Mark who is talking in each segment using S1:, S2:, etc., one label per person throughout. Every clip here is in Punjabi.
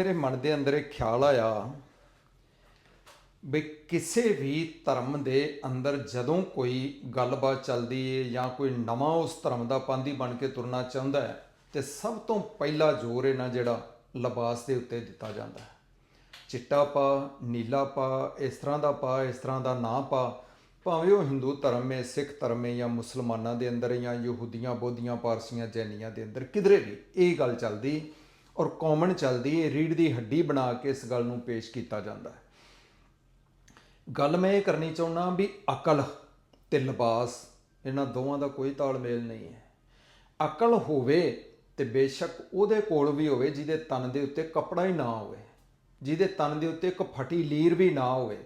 S1: ਮੇਰੇ ਮਨ ਦੇ ਅੰਦਰ ਇੱਕ ਖਿਆਲ ਆਇਆ ਵੀ ਕਿਸੇ ਵੀ ਧਰਮ ਦੇ ਅੰਦਰ ਜਦੋਂ ਕੋਈ ਗੱਲਬਾਤ ਚੱਲਦੀ ਹੈ ਜਾਂ ਕੋਈ ਨਵਾਂ ਉਸ ਧਰਮ ਦਾ ਪਾਂਦੀ ਬਣ ਕੇ ਤੁਰਨਾ ਚਾਹੁੰਦਾ ਹੈ, ਤੇ ਸਭ ਤੋਂ ਪਹਿਲਾ ਜ਼ੋਰ ਇਹਨਾਂ ਜਿਹੜਾ ਲਿਬਾਸ ਦੇ ਉੱਤੇ ਦਿੱਤਾ ਜਾਂਦਾ ਹੈ। ਚਿੱਟਾ ਪਾ, ਨੀਲਾ ਪਾ, ਇਸ ਤਰ੍ਹਾਂ ਦਾ ਪਾ, ਇਸ ਤਰ੍ਹਾਂ ਦਾ ਨਾ ਪਾ, ਭਾਵੇਂ ਉਹ ਹਿੰਦੂ ਧਰਮ ਹੈ ਸਿੱਖ ਧਰਮ ਹੈ ਜਾਂ ਮੁਸਲਮਾਨਾਂ ਦੇ ਅੰਦਰ ਜਾਂ ਯਹੂਦੀਆਂ, ਬੋਧੀਆਂ, ਪਾਰਸੀਆਂ, ਜੈਨੀਆਂ ਦੇ ਅੰਦਰ, ਕਿਧਰੇ ਵੀ ਇਹ ਗੱਲ ਚੱਲਦੀ ਔਰ ਕਾਮਨ ਚੱਲਦੀ ਹੈ ਰੀੜ ਦੀ ਹੱਡੀ ਬਣਾ ਕੇ ਇਸ ਗੱਲ ਨੂੰ ਪੇਸ਼ ਕੀਤਾ ਜਾਂਦਾ ਹੈ। ਗੱਲ ਮੈਂ ਇਹ ਕਰਨੀ ਚਾਹੁੰਦਾ ਵੀ ਅਕਲ, ਤੇ ਲਿਬਾਸ, ਇਹਨਾਂ ਦੋਵਾਂ ਦਾ ਕੋਈ ਤਾਲਮੇਲ ਨਹੀਂ ਹੈ। ਅਕਲ ਹੋਵੇ ਤੇ ਬੇਸ਼ੱਕ ਉਹਦੇ ਕੋਲ ਵੀ ਹੋਵੇ, ਜਿਹਦੇ ਤਨ ਦੇ ਉੱਤੇ ਕੱਪੜਾ ਹੀ ਨਾ ਹੋਵੇ, ਜਿਹਦੇ ਤਨ ਦੇ ਉੱਤੇ ਇੱਕ ਫਟੀ ਲੀਰ ਵੀ ਨਾ ਹੋਵੇ,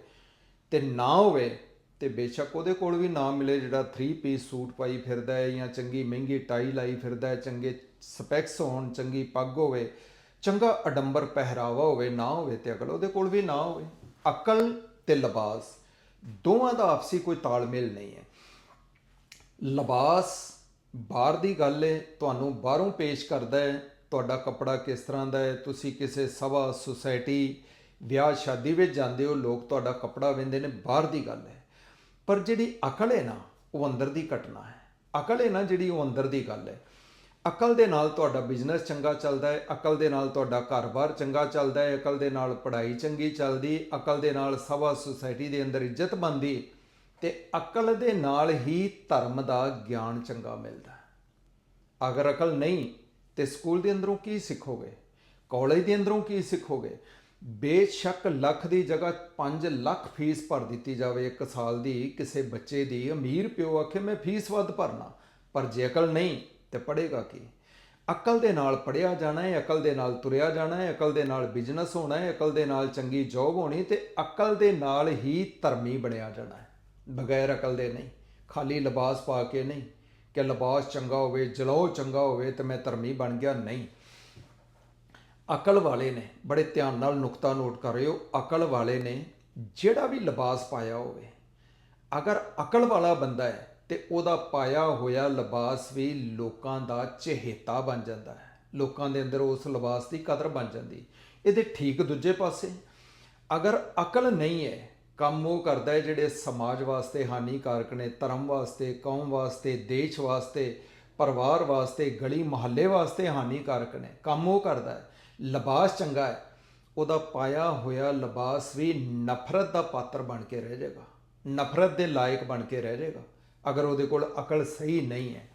S1: ਤੇ ਨਾ ਹੋਵੇ ਤੇ ਬੇਸ਼ੱਕ ਉਹਦੇ ਕੋਲ ਵੀ ਨਾ ਮਿਲੇ ਜਿਹੜਾ 3 ਪੀਸ ਸੂਟ ਪਾਈ ਫਿਰਦਾ ਹੈ ਜਾਂ ਚੰਗੀ ਮਹਿੰਗੀ ਟਾਈ ਲਾਈ ਫਿਰਦਾ ਹੈ, ਚੰਗੇ ਸਪੈਕਸ ਹੋਣ, ਚੰਗੀ ਪੱਗ ਹੋਵੇ, ਚੰਗਾ ਅਡੰਬਰ ਪਹਿਰਾਵਾ ਹੋਵੇ, ਨਾ ਹੋਵੇ ਤੇ ਅਕਲ ਉਹਦੇ ਕੋਲ ਵੀ ਨਾ ਹੋਵੇ। ਅਕਲ ਤੇ ਲਿਬਾਸ, ਦੋਵਾਂ ਦਾ ਆਪਸੀ ਕੋਈ ਤਾਲਮੇਲ ਨਹੀਂ ਹੈ। ਲਿਬਾਸ ਬਾਹਰ ਦੀ ਗੱਲ ਹੈ, ਤੁਹਾਨੂੰ ਬਾਹਰੋਂ ਪੇਸ਼ ਕਰਦਾ ਹੈ, ਤੁਹਾਡਾ ਕੱਪੜਾ ਕਿਸ ਤਰ੍ਹਾਂ ਦਾ ਹੈ, ਤੁਸੀਂ ਕਿਸੇ ਸਭਾ, ਸੁਸਾਇਟੀ, ਵਿਆਹ, ਸ਼ਾਦੀ ਵਿੱਚ ਜਾਂਦੇ ਹੋ, ਲੋਕ ਤੁਹਾਡਾ ਕੱਪੜਾ ਵਿੰਦੇ ਨੇ, ਬਾਹਰ ਦੀ ਗੱਲ ਹੈ। ਪਰ ਜਿਹੜੀ ਅਕਲ ਹੈ ਨਾ, ਉਹ ਅੰਦਰ ਦੀ ਘਟਨਾ ਹੈ। ਅਕਲ ਹੈ ਨਾ ਜਿਹੜੀ ਉਹ ਅੰਦਰ ਦੀ ਗੱਲ ਹੈ। ਅਕਲ ਦੇ ਨਾਲ ਤੁਹਾਡਾ ਬਿਜ਼ਨਸ ਚੰਗਾ ਚੱਲਦਾ ਹੈ, ਅਕਲ ਦੇ ਨਾਲ ਤੁਹਾਡਾ ਘਰ-ਬਾਰ ਚੰਗਾ ਚੱਲਦਾ ਹੈ, ਅਕਲ ਦੇ ਨਾਲ ਪੜ੍ਹਾਈ ਚੰਗੀ ਚੱਲਦੀ, ਅਕਲ ਦੇ ਨਾਲ ਸਭਾ ਸੁਸਾਇਟੀ ਦੇ ਅੰਦਰ ਇੱਜ਼ਤ ਬਣਦੀ, ਤੇ ਅਕਲ ਦੇ ਨਾਲ ਹੀ ਧਰਮ ਦਾ ਗਿਆਨ ਚੰਗਾ ਮਿਲਦਾ ਅਗਰ ਅਕਲ ਨਹੀਂ, ਤੇ ਸਕੂਲ ਦੇ ਅੰਦਰੋਂ ਕੀ ਸਿੱਖੋਗੇ? ਕਾਲਜ ਦੇ ਅੰਦਰੋਂ ਕੀ ਸਿੱਖੋਗੇ? ਬੇਸ਼ੱਕ ਲੱਖ ਦੀ ਜਗ੍ਹਾ 5 ਲੱਖ ਫੀਸ ਭਰ ਦਿੱਤੀ ਜਾਵੇ ਇੱਕ ਸਾਲ ਦੀ, ਕਿਸੇ ਬੱਚੇ ਦੀ, ਅਮੀਰ ਪਿਓ ਆਖੇ, ਮੈਂ ਫੀਸ ਵੱਧ ਭਰਨਾ। ਪਰ ਜੇ ਅਕਲ ਨਹੀਂ ਤੇ ਪੜ੍ਹੇਗਾ ਕੀ? ਅਕਲ ਦੇ ਨਾਲ ਪੜਿਆ ਜਾਣਾ ਹੈ, ਅਕਲ ਦੇ ਨਾਲ ਤੁਰਿਆ ਜਾਣਾ ਹੈ, ਅਕਲ ਦੇ ਨਾਲ ਬਿਜ਼ਨਸ ਹੋਣਾ ਹੈ, ਅਕਲ ਦੇ ਨਾਲ ਚੰਗੀ ਜੌਬ ਹੋਣੀ ਤੇ ਅਕਲ ਦੇ ਨਾਲ ਹੀ ਧਰਮੀ ਬਣਿਆ ਜਾਣਾ ਹੈ। ਬਗੈਰ ਅਕਲ ਦੇ ਨਹੀਂ, ਖਾਲੀ ਲਿਬਾਸ ਪਾ ਕੇ ਨਹੀਂ ਕਿ ਲਿਬਾਸ ਚੰਗਾ ਹੋਵੇ ਜਲੋ ਚੰਗਾ ਹੋਵੇ ਤੇ ਮੈਂ ਧਰਮੀ ਬਣ ਗਿਆ, ਨਹੀਂ। ਅਕਲ ਵਾਲੇ ਨੇ, ਬੜੇ ਧਿਆਨ ਨਾਲ ਨੁਕਤਾ ਨੋਟ ਕਰ ਰਹੇ ਹੋ, ਅਕਲ ਵਾਲੇ ਨੇ ਜਿਹੜਾ ਵੀ ਲਿਬਾਸ ਪਾਇਆ ਹੋਵੇ, ਅਗਰ ਅਕਲ ਵਾਲਾ ਬੰਦਾ ਹੈ ਤੇ ਉਹਦਾ ਪਾਇਆ ਹੋਇਆ ਲਿਬਾਸ ਵੀ ਲੋਕਾਂ ਦਾ ਚਹੇਤਾ ਬਣ ਜਾਂਦਾ ਹੈ। ਲੋਕਾਂ ਦੇ ਅੰਦਰ ਉਸ ਲਿਬਾਸ ਦੀ ਕਦਰ ਬਣ ਜਾਂਦੀ। ਇਹਦੇ ਠੀਕ ਦੂਜੇ ਪਾਸੇ, ਅਗਰ ਅਕਲ ਨਹੀਂ ਹੈ, ਕੰਮ ਉਹ ਕਰਦਾ ਹੈ ਜਿਹੜੇ ਸਮਾਜ ਵਾਸਤੇ ਹਾਨੀਕਾਰਕ ਨੇ, ਧਰਮ ਵਾਸਤੇ, ਕੌਮ ਵਾਸਤੇ, ਦੇਸ਼ ਵਾਸਤੇ, ਪਰਿਵਾਰ ਵਾਸਤੇ, ਗਲੀ ਮੁਹੱਲੇ ਵਾਸਤੇ ਹਾਨੀਕਾਰਕ ਨੇ, ਕੰਮ ਉਹ ਕਰਦਾ ਹੈ। ਲਿਬਾਸ ਚੰਗਾ ਹੈ, ਉਹਦਾ ਪਾਇਆ ਹੋਇਆ ਲਿਬਾਸ ਵੀ ਨਫ਼ਰਤ ਦਾ ਪਾਤਰ ਬਣ ਕੇ ਰਹਿ ਜਾਏਗਾ। ਨਫ਼ਰਤ ਦੇ ਲਾਇਕ ਬਣ ਕੇ ਰਹਿ ਜਾਏਗਾ। ਅਗਰ ਉਹਦੇ ਕੋਲ ਅਕਲ ਸਹੀ ਨਹੀਂ ਹੈ।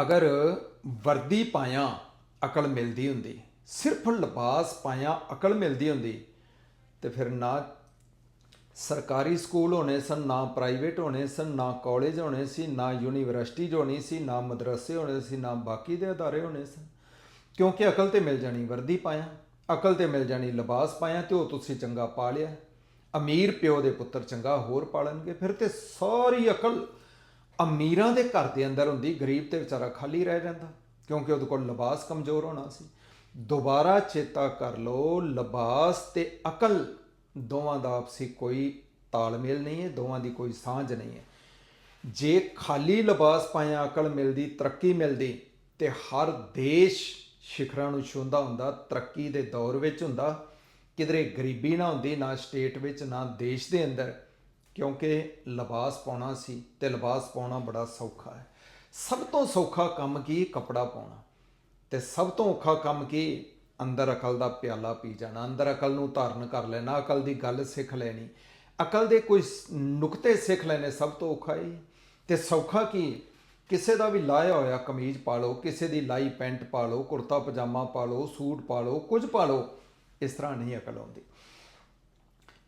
S1: ਅਗਰ ਵਰਦੀ ਪਾਇਆ, ਅਕਲ ਮਿਲਦੀ ਹੁੰਦੀ। ਸਿਰਫ ਲਿਬਾਸ ਪਾਇਆ, ਅਕਲ ਮਿਲਦੀ ਹੁੰਦੀ। ਤੇ ਫਿਰ ਨਾ ਸਰਕਾਰੀ ਸਕੂਲ ਹੋਣੇ ਸਨ, ਨਾ ਪ੍ਰਾਈਵੇਟ ਹੋਣੇ ਸਨ, ਨਾ ਕਾਲਜ ਹੋਣੇ ਸੀ, ਨਾ ਯੂਨੀਵਰਸਿਟੀ ਹੋਣੀ ਸੀ, ਨਾ ਮਦਰਸੇ ਹੋਣੇ ਸੀ, ਨਾ ਬਾਕੀ ਦੇ ਅਦਾਰੇ ਹੋਣੇ ਸਨ। ਕਿਉਂਕਿ ਅਕਲ ਤੇ ਮਿਲ ਜਾਣੀ ਵਰਦੀ ਪਾਇਆ, ਅਕਲ ਤੇ ਮਿਲ ਜਾਣੀ ਲਿਬਾਸ ਪਾਇਆ ਤੇ ਉਹ ਤੁਸੀਂ ਚੰਗਾ ਪਾ ਲਿਆ। ਅਮੀਰ ਪਿਓ ਦੇ ਪੁੱਤਰ ਚੰਗਾ ਹੋਰ ਪਾਲਣਗੇ, ਫਿਰ ਤੇ ਸਾਰੀ ਅਕਲ ਅਮੀਰਾਂ ਦੇ ਘਰ ਦੇ ਅੰਦਰ ਹੁੰਦੀ, ਗਰੀਬ ਤੇ ਵਿਚਾਰਾ ਖਾਲੀ ਰਹਿ ਜਾਂਦਾ, ਕਿਉਂਕਿ ਉਹਦੇ ਕੋਲ ਲਿਬਾਸ ਕਮਜ਼ੋਰ ਹੋਣਾ ਸੀ। ਦੁਬਾਰਾ ਚੇਤਾ ਕਰ ਲਓ, ਲਿਬਾਸ ਤੇ ਅਕਲ ਦੋਵਾਂ ਦਾ ਆਪਸੀ ਕੋਈ ਤਾਲਮੇਲ ਨਹੀਂ ਹੈ, ਦੋਵਾਂ ਦੀ ਕੋਈ ਸਾਂਝ ਨਹੀਂ ਹੈ। ਜੇ ਖਾਲੀ ਲਿਬਾਸ ਪਾਇਆ ਅਕਲ ਮਿਲਦੀ, ਤਰੱਕੀ ਮਿਲਦੀ, ਤੇ ਹਰ ਦੇਸ਼ ਸਿਖਰਾਂ ਨੂੰ ਛੂੰਦਾ ਹੁੰਦਾ, ਤਰੱਕੀ ਦੇ ਦੌਰ ਵਿੱਚ ਹੁੰਦਾ ਕਿਧਰੇ ਗਰੀਬੀ ਨਾ ਹੁੰਦੀ, ਨਾ ਸਟੇਟ ਵਿੱਚ, ਨਾ ਦੇਸ਼ ਦੇ ਅੰਦਰ, ਕਿਉਂਕਿ ਲਿਬਾਸ ਪਾਉਣਾ ਸੀ ਤੇ ਲਿਬਾਸ ਪਾਉਣਾ ਬੜਾ ਸੌਖਾ ਹੈ। ਸਭ ਤੋਂ ਸੌਖਾ ਕੰਮ ਕੀ? ਕੱਪੜਾ ਪਾਉਣਾ। ਤੇ ਸਭ ਤੋਂ ਔਖਾ ਕੰਮ ਕੀ? ਅੰਦਰ ਅਕਲ ਦਾ ਪਿਆਲਾ ਪੀ ਜਾਣਾ। ਅੰਦਰ ਅਕਲ ਨੂੰ ਧਾਰਨ ਕਰ ਲੈਣਾ। ਅਕਲ ਦੀ ਗੱਲ ਸਿੱਖ ਲੈਣੀ। ਅਕਲ ਦੇ ਕੋਈ ਨੁਕਤੇ ਸਿੱਖ ਲੈਣੇ ਸਭ ਤੋਂ ਔਖਾ ਹੀ ਤੇ ਸੌਖਾ ਕੀ? ਕਿਸੇ ਦਾ ਵੀ ਲਾਇਆ ਹੋਇਆ ਕਮੀਜ਼ ਪਾ ਲਓ, ਕਿਸੇ ਦੀ ਲਾਈ ਪੈਂਟ ਪਾ ਲਓ ਕੁੜਤਾ ਪਜਾਮਾ ਪਾ ਲਓ, ਸੂਟ ਪਾ ਲਓ, ਕੁਝ ਪਾ ਲਓ ਇਸ ਤਰ੍ਹਾਂ ਨਹੀਂ ਅਕਲ ਆਉਂਦੀ।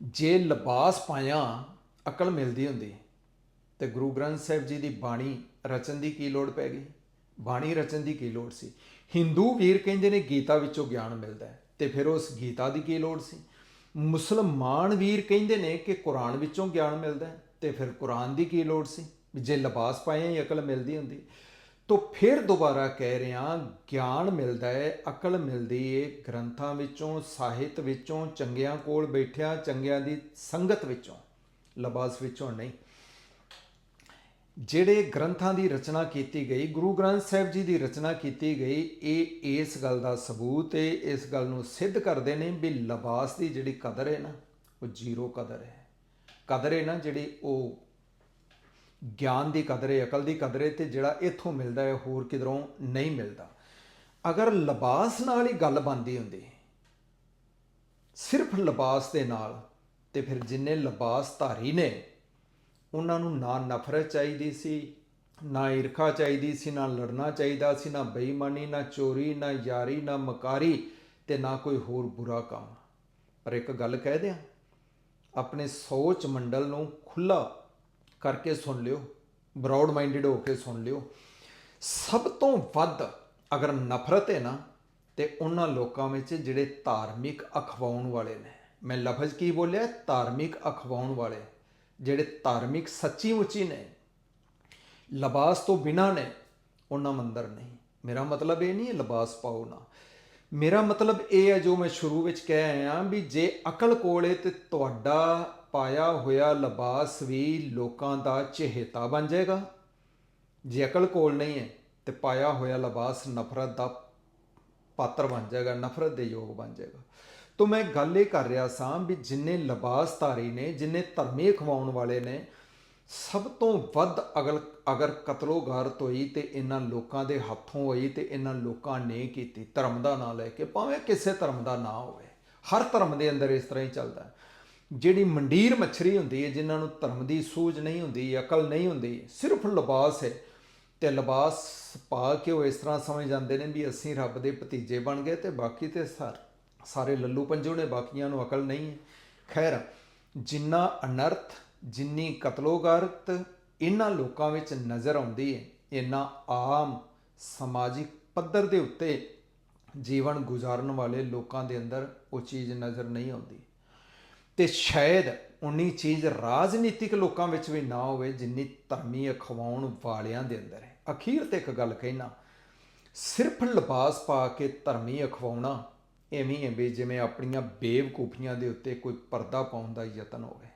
S1: ਜੇ ਲਿਬਾਸ ਪਾਇਆ, ਅਕਲ ਮਿਲਦੀ ਹੁੰਦੀ। ਤੇ ਗੁਰੂ ਗ੍ਰੰਥ ਸਾਹਿਬ ਜੀ ਦੀ ਬਾਣੀ ਰਚਨ ਦੀ ਕੀ ਲੋੜ ਪੈ ਗਈ? ਬਾਣੀ ਰਚਨ ਦੀ ਕੀ ਲੋੜ ਸੀ? ਹਿੰਦੂ ਵੀਰ ਕਹਿੰਦੇ ਨੇ ਗੀਤਾ ਵਿੱਚੋਂ ਗਿਆਨ ਮਿਲਦਾ ਹੈ ਤੇ ਫਿਰ ਉਸ ਗੀਤਾ ਦੀ ਕੀ ਲੋੜ ਸੀ? ਮੁਸਲਮਾਨ ਵੀਰ ਕਹਿੰਦੇ ਨੇ ਕਿ ਕੁਰਾਨ ਵਿੱਚੋਂ ਗਿਆਨ ਮਿਲਦਾ ਹੈ ਤੇ ਫਿਰ ਕੁਰਾਨ ਦੀ ਕੀ ਲੋੜ ਸੀ? ਜੇ ਲਿਬਾਸ ਪਾਏ ਹੀ ਅਕਲ ਮਿਲਦੀ ਹੁੰਦੀ। ਤੋ ਫਿਰ ਦੁਬਾਰਾ ਕਹਿ ਰਿਹਾ, ਗਿਆਨ ਮਿਲਦਾ ਹੈ ਅਕਲ ਮਿਲਦੀ ਏ, ਗ੍ਰੰਥਾਂ ਵਿੱਚੋਂ, ਸਾਹਿਤ ਵਿੱਚੋਂ, ਚੰਗਿਆਂ ਕੋਲ ਬੈਠਿਆ, ਚੰਗਿਆਂ ਦੀ ਸੰਗਤ ਵਿੱਚੋਂ। ਲਿਬਾਸ ਵਿੱਚੋਂ ਨਹੀਂ। ਜਿਹੜੇ ਗ੍ਰੰਥਾਂ ਦੀ ਰਚਨਾ ਕੀਤੀ ਗਈ, ਗੁਰੂ ਗ੍ਰੰਥ ਸਾਹਿਬ ਜੀ ਦੀ ਰਚਨਾ ਕੀਤੀ ਗਈ, ਇਹ ਇਸ ਗੱਲ ਦਾ ਸਬੂਤ ਹੈ ਇਸ ਗੱਲ ਨੂੰ ਸਿੱਧ ਕਰਦੇ ਨੇ ਵੀ ਲਿਬਾਸ ਦੀ ਜਿਹੜੀ ਕਦਰ ਹੈ ਨਾ, ਉਹ ਜ਼ੀਰੋ ਕਦਰ ਹੈ। ਕਦਰ ਹੈ ਨਾ ਜਿਹੜੀ ਉਹ ਗਿਆਨ ਦੀ ਕਦਰ ਹੈ, ਅਕਲ ਦੀ ਕਦਰ ਹੈ ਤੇ ਜਿਹੜਾ ਇੱਥੋਂ ਮਿਲਦਾ ਹੈ, ਹੋਰ ਕਿਧਰੋਂ ਨਹੀਂ ਮਿਲਦਾ। ਅਗਰ ਲਿਬਾਸ ਨਾਲ ਹੀ ਗੱਲ ਬਣਦੀ ਹੁੰਦੀ, ਸਿਰਫ ਲਿਬਾਸ ਦੇ ਨਾਲ ਤੇ ਫਿਰ ਜਿੰਨੇ ਲਿਬਾਸ ਧਾਰੀ ਨੇ, ਉਹਨਾਂ ਨੂੰ ਨਾ ਨਫ਼ਰਤ ਚਾਹੀਦੀ ਸੀ, ਨਾ ਈਰਖਾ ਚਾਹੀਦੀ ਸੀ, ਨਾ ਲੜਨਾ ਚਾਹੀਦਾ ਸੀ, ਨਾ ਬੇਈਮਾਨੀ, ਨਾ ਚੋਰੀ, ਨਾ ਯਾਰੀ, ਨਾ ਮਕਾਰੀ ਤੇ ਨਾ ਕੋਈ ਹੋਰ ਬੁਰਾ ਕੰਮ। ਪਰ ਇੱਕ ਗੱਲ ਕਹਿ ਦਿਆਂ, ਆਪਣੇ ਸੋਚ ਮੰਡਲ ਨੂੰ ਖੁੱਲਾ ਕਰਕੇ ਸੁਣ ਲਿਓ ਬਰਾਡ ਮਾਈਂਡਡ ਹੋ ਕੇ ਸੁਣ ਲਿਓ। ਸਭ ਤੋਂ ਵੱਧ ਅਗਰ ਨਫ਼ਰਤ ਹੈ ਨਾ, ਤੇ ਉਹਨਾਂ ਲੋਕਾਂ ਵਿੱਚ ਜਿਹੜੇ ਧਾਰਮਿਕ ਅਖਵਾਉਣ ਵਾਲੇ ਨੇ। ਮੈਂ ਲਫ਼ਜ਼ ਕੀ ਬੋਲਿਆ? ਧਾਰਮਿਕ ਅਖਵਾਉਣ ਵਾਲੇ। ਜਿਹੜੇ ਧਾਰਮਿਕ ਸੱਚੀ ਮੁੱਚੀ ਨੇ, ਲਿਬਾਸ ਤੋਂ ਬਿਨਾ ਨੇ ਉਹਨਾਂ ਮੰਦਰ ਨਹੀਂ। ਮੇਰਾ ਮਤਲਬ ਇਹ ਨਹੀਂ ਹੈ ਲਿਬਾਸ ਪਾਓ ਨਾ। ਮੇਰਾ ਮਤਲਬ ਇਹ ਹੈ ਜੋ ਮੈਂ ਸ਼ੁਰੂ ਵਿੱਚ ਕਹਿ ਆਇਆ ਵੀ ਜੇ ਅਕਲ ਕੋਲੇ ਤੇ ਤੁਹਾਡਾ ਪਾਇਆ ਹੋਇਆ ਲਿਬਾਸ ਵੀ ਲੋਕਾਂ ਦਾ ਚਹੇਤਾ ਬਣ ਜਾਏਗਾ। ਜੇ ਅਕਲ ਕੋਲ ਨਹੀਂ ਹੈ ਤੇ ਪਾਇਆ ਹੋਇਆ ਲਿਬਾਸ ਨਫ਼ਰਤ ਦਾ ਪਾਤਰ ਬਣ ਜਾਏਗਾ, ਨਫ਼ਰਤ ਦੇ ਯੋਗ ਬਣ ਜਾਏਗਾ। ਤੋਂ ਮੈਂ ਗੱਲ ਇਹ ਕਰ ਰਿਹਾ ਸਾਂ ਵੀ ਜਿੰਨੇ ਲਿਬਾਸ ਧਾਰੀ ਨੇ, ਜਿੰਨੇ ਧਰਮੀ ਖਵਾਉਣ ਵਾਲੇ ਨੇ ਸਭ ਤੋਂ ਵੱਧ ਅਗਰ ਅਗਰ ਕਤਲੋਗਾਰਤ ਹੋਈ ਤੇ ਇਹਨਾਂ ਲੋਕਾਂ ਦੇ ਹੱਥੋਂ ਹੋਈ ਤੇ ਇਹਨਾਂ ਲੋਕਾਂ ਨੇ ਕੀਤੀ, ਧਰਮ ਦਾ ਨਾਂ ਲੈ ਕੇ, ਭਾਵੇਂ ਕਿਸੇ ਧਰਮ ਦਾ ਨਾਂ ਹੋਵੇ, ਹਰ ਧਰਮ ਦੇ ਅੰਦਰ ਇਸ ਤਰ੍ਹਾਂ ਹੀ ਚੱਲਦਾ ਜਿਹੜੀ ਮੰਡੀਰ ਮੱਛਰੀ ਹੁੰਦੀ ਹੈ, ਜਿਨ੍ਹਾਂ ਨੂੰ ਧਰਮ ਦੀ ਸੂਝ ਨਹੀਂ ਹੁੰਦੀ, ਅਕਲ ਨਹੀਂ ਹੁੰਦੀ, ਸਿਰਫ ਲਿਬਾਸ ਹੈ ਤੇ ਲਿਬਾਸ ਪਾ ਕੇ ਉਹ ਇਸ ਤਰ੍ਹਾਂ ਸਮਝ ਜਾਂਦੇ ਨੇ ਵੀ ਅਸੀਂ ਰੱਬ ਦੇ ਭਤੀਜੇ ਬਣ ਗਏ ਤੇ ਬਾਕੀ ਤੇ ਸਰ ਸਾਰੇ ਲੱਲੂ ਪੰਜੂ ਨੇ, ਬਾਕੀਆਂ ਨੂੰ ਅਕਲ ਨਹੀਂ ਹੈ। ਖੈਰ, ਜਿੰਨਾ ਅਨਰਥ ਜਿੰਨੀ ਕਤਲੋਗਾਰਤ ਇਹਨਾਂ ਲੋਕਾਂ ਵਿੱਚ ਨਜ਼ਰ ਆਉਂਦੀ ਹੈ ਇਹਨਾਂ ਆਮ ਸਮਾਜਿਕ ਪੱਧਰ ਦੇ ਉੱਤੇ ਜੀਵਨ ਗੁਜ਼ਾਰਨ ਵਾਲੇ ਲੋਕਾਂ ਦੇ ਅੰਦਰ ਉਹ ਚੀਜ਼ ਨਜ਼ਰ ਨਹੀਂ ਆਉਂਦੀ। ਤੇ ਸ਼ਾਇਦ ਉਨੀ ਚੀਜ਼ ਰਾਜਨੀਤਿਕ ਲੋਕਾਂ ਵਿੱਚ ਵੀ ਨਾ ਹੋਵੇ, ਜਿੰਨੀ ਧਰਮੀ ਅਖਵਾਉਣ ਵਾਲਿਆਂ ਦੇ ਅੰਦਰ ਹੈ। ਅਖੀਰ ਤੇ ਇੱਕ ਗੱਲ ਕਹਿਣਾ ਸਿਰਫ ਲਿਬਾਸ ਪਾ ਕੇ ਧਰਮੀ ਅਖਵਾਉਣਾ ਐਵੇਂ ਹੈ ਵੀ ਜਿਵੇਂ ਆਪਣੀਆਂ ਬੇਵਕੂਫੀਆਂ ਦੇ ਉੱਤੇ ਕੋਈ ਪਰਦਾ ਪਾਉਣ ਦਾ ਯਤਨ ਹੋਵੇ।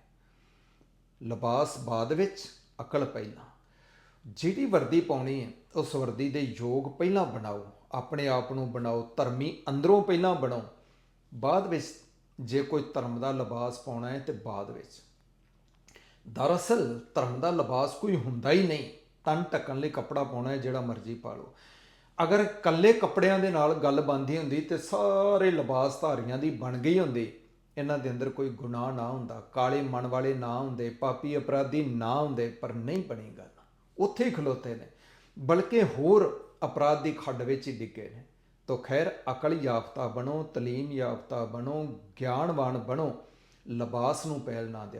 S1: ਲਿਬਾਸ ਬਾਅਦ ਵਿੱਚ ਅਕਲ ਪਹਿਲਾਂ ਜਿਹੜੀ ਵਰਦੀ ਪਾਉਣੀ ਹੈ, ਉਸ ਵਰਦੀ ਦੇ ਯੋਗ ਪਹਿਲਾਂ ਬਣਾਓ। ਆਪਣੇ ਆਪ ਨੂੰ ਬਣਾਓ, ਧਰਮੀ ਅੰਦਰੋਂ ਪਹਿਲਾਂ ਬਣਾਓ। ਬਾਅਦ ਵਿੱਚ ਜੇ ਕੋਈ ਧਰਮ ਦਾ ਲਿਬਾਸ ਪਾਉਣਾ ਹੈ ਤੇ ਬਾਅਦ ਵਿੱਚ। ਦਰਅਸਲ ਧਰਮ ਦਾ ਲਿਬਾਸ ਕੋਈ ਹੁੰਦਾ ਹੀ ਨਹੀਂ। ਤਨ ਢੱਕਣ ਲਈ ਕੱਪੜਾ ਪਾਉਣਾ ਹੈ, ਜਿਹੜਾ ਮਰਜ਼ੀ ਪਾ ਲਓ। ਅਗਰ ਕੱਲੇ ਕੱਪੜਿਆਂ ਦੇ ਨਾਲ ਗੱਲ ਬੰਦੀ ਹੁੰਦੀ ਤੇ ਸਾਰੇ ਲਿਬਾਸ ਧਾਰੀਆਂ ਦੀ ਬਣ ਗਈ ਹੁੰਦੀ ਇਹਨਾਂ ਦੇ ਅੰਦਰ ਕੋਈ ਗੁਨਾਹ ਨਾ ਹੁੰਦਾ, ਕਾਲੇ ਮਨ ਵਾਲੇ ਨਾ ਹੁੰਦੇ, ਪਾਪੀ ਅਪਰਾਧੀ ਨਾ ਹੁੰਦੇ, ਪਰ ਨਹੀਂ ਬਣੀ ਗੱਲ। ਉੱਥੇ ਹੀ ਖਲੋਤੇ ਨੇ। ਬਲਕਿ ਹੋਰ ਅਪਰਾਧ ਦੀ ਖੱਡ ਵਿੱਚ ਹੀ ਡਿੱਗੇ ਨੇ। ਤੋ ਖੈਰ, ਅਕਲ ਯਾਫਤਾ ਬਣੋ ਤਲੀਮ ਯਾਫਤਾ ਬਣੋ, ਗਿਆਨਵਾਨ ਬਣੋ, ਲਿਬਾਸ ਨੂੰ ਪਹਿਲ ਨਾ ਦਿਆ